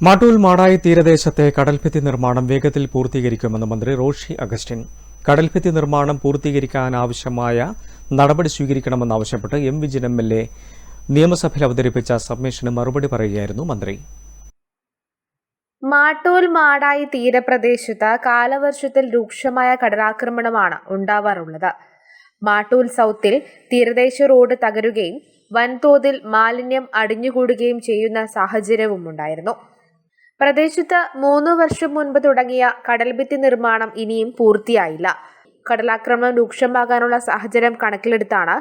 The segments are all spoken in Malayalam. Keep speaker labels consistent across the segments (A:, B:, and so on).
A: മാട്ടൂൽ മാടായി തീരദേശത്തെ കടൽഭിത്തി നിർമ്മാണം വേഗത്തിൽ പൂർത്തീകരിക്കുമെന്ന് മന്ത്രി റോഷി അഗസ്റ്റിൻ. കടൽഭിത്തി നിർമ്മാണം പൂർത്തീകരിക്കാനാവശ്യമായ നടപടി സ്വീകരിക്കണമെന്നാവശ്യപ്പെട്ട് M Vijin M L A നിയമസഭയിൽ അവതരിപ്പിച്ച സബ്മിഷന് മറുപടി പറയുകയായിരുന്നു മന്ത്രി.
B: മാട്ടൂൽ മാടായി തീരപ്രദേശത്ത് കാലവർഷത്തിൽ രൂക്ഷമായ കടലാക്രമണമാണ് ഉണ്ടാവാറുള്ളത്. മാട്ടൂൽ സൗത്തിൽ തീരദേശ റോഡ് തകരുകയും വൻതോതിൽ മാലിന്യം അടിഞ്ഞുകൂടുകയും ചെയ്യുന്ന സാഹചര്യവും ഉണ്ടായിരുന്നു പ്രദേശത്ത് മൂന്നു വർഷം മുൻപ് തുടങ്ങിയ കടൽഭിത്തി നിർമ്മാണം ഇനിയും പൂർത്തിയായില്ല. കടലാക്രമണം രൂക്ഷമാകാനുള്ള സാഹചര്യം കണക്കിലെടുത്താണ്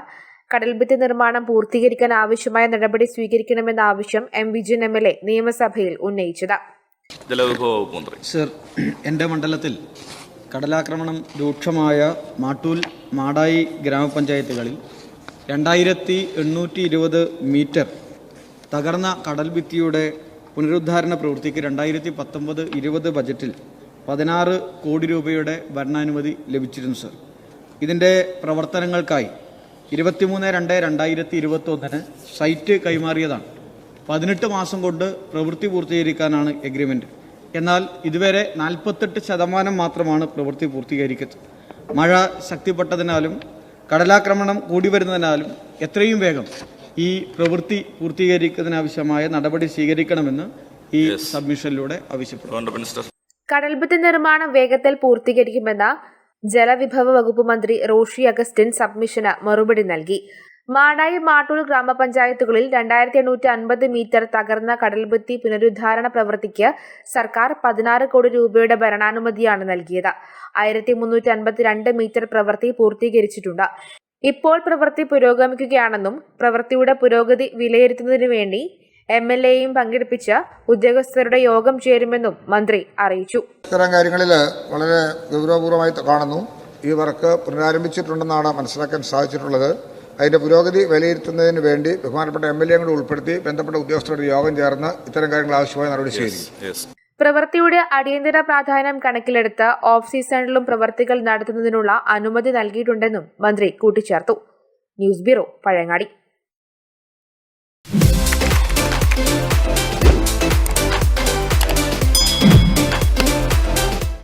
B: കടൽഭിത്തി നിർമ്മാണം പൂർത്തീകരിക്കാൻ ആവശ്യമായ നടപടി സ്വീകരിക്കണമെന്ന ആവശ്യം M Vijayan M L A നിയമസഭയിൽ ഉന്നയിച്ചത്.
C: ജലവിഭവ മന്ത്രി.
D: സർ എന്റെ മണ്ഡലത്തിൽ കടലാക്രമണം രൂക്ഷമായ മാട്ടൂൽ മാടായി ഗ്രാമപഞ്ചായത്തുകളിൽ രണ്ടായിരത്തി എണ്ണൂറ്റി ഇരുപത് മീറ്റർ തകർന്ന കടൽ ഭിത്തിയുടെ പുനരുദ്ധാരണ പ്രവൃത്തിക്ക് രണ്ടായിരത്തി പത്തൊമ്പത് ഇരുപത് ബജറ്റിൽ പതിനാറ് കോടി രൂപയുടെ ഭരണാനുമതി ലഭിച്ചിരുന്നു സർ. ഇതിന്റെ പ്രവർത്തനങ്ങൾക്കായി ഇരുപത്തിമൂന്ന് രണ്ട് രണ്ടായിരത്തി ഇരുപത്തൊന്നിന് സൈറ്റ് കൈമാറിയതാണ്. പതിനെട്ട് മാസം കൊണ്ട് പ്രവൃത്തി പൂർത്തീകരിക്കാനാണ് എഗ്രിമെന്റ് എന്നാൽ ഇതുവരെ നാൽപ്പത്തെട്ട് ശതമാനം മാത്രമാണ് പ്രവൃത്തി പൂർത്തീകരിക്കുന്നത് മഴ ശക്തിപ്പെട്ടതിനാലും കടലാക്രമണം കൂടി വരുന്നതിനാലും എത്രയും വേഗം ഈ പ്രവൃത്തി പൂർത്തീകരിക്കുന്നതിനാവശ്യമായ നടപടി സ്വീകരിക്കണമെന്ന് ഈ സബ്മിഷനിലൂടെ ആവശ്യപ്പെടുന്നു.
C: ഗവൺമെന്റ്
B: കടൽഭിത്തി നിർമ്മാണം വേഗത്തിൽ പൂർത്തീകരിക്കുമെന്ന് ജലവിഭവ വകുപ്പ് മന്ത്രി റോഷി അഗസ്റ്റിൻ സബ്മിഷന് മറുപടി നൽകി. മാടായി മാട്ടൂർ ഗ്രാമപഞ്ചായത്തുകളിൽ രണ്ടായിരത്തി എണ്ണൂറ്റി അൻപത് മീറ്റർ തകർന്ന കടൽഭിത്തി പുനരുദ്ധാരണ പ്രവൃത്തിക്ക് സർക്കാർ പതിനാറ് കോടി രൂപയുടെ ഭരണാനുമതിയാണ് നൽകിയത്. ആയിരത്തി മുന്നൂറ്റി അൻപത്തിരണ്ട് മീറ്റർ പ്രവൃത്തി പൂർത്തീകരിച്ചിട്ടുണ്ട്. ഇപ്പോൾ പ്രവൃത്തി പുരോഗമിക്കുകയാണെന്നും പ്രവൃത്തിയുടെ പുരോഗതി വിലയിരുത്തുന്നതിനു വേണ്ടി എം എൽ എയും പങ്കെടുപ്പിച്ച ഉദ്യോഗസ്ഥരുടെ യോഗം ചേരുമെന്നും മന്ത്രി അറിയിച്ചു.
E: ഇത്തരം കാര്യങ്ങളിൽ വളരെ ഗൗരവപൂർവമായി കാണുന്നു. ഈ വർക്ക് പുനരാരംഭിച്ചിട്ടുണ്ടെന്നാണ് മനസ്സിലാക്കാൻ സാധിച്ചിട്ടുള്ളത്. അതിന്റെ പുരോഗതി വിലയിരുത്തുന്നതിന് വേണ്ടി ബഹുമാനപ്പെട്ട എം എൽ എ കൂടി ഉൾപ്പെടുത്തി ബന്ധപ്പെട്ട ഉദ്യോഗസ്ഥരുടെ യോഗം ചേർന്ന് ഇത്തരം കാര്യങ്ങൾ ആവശ്യമായ നടപടി സ്വീകരിക്കും.
B: പ്രവൃത്തിയുടെ അടിയന്തര പ്രാധാന്യം കണക്കിലെടുത്ത് ഓഫ് സീസണിലും പ്രവർത്തികൾ നടത്തുന്നതിനുള്ള അനുമതി നൽകിയിട്ടുണ്ടെന്നും മന്ത്രി കൂട്ടിച്ചേർത്തു. News bureau Pazhayangadi.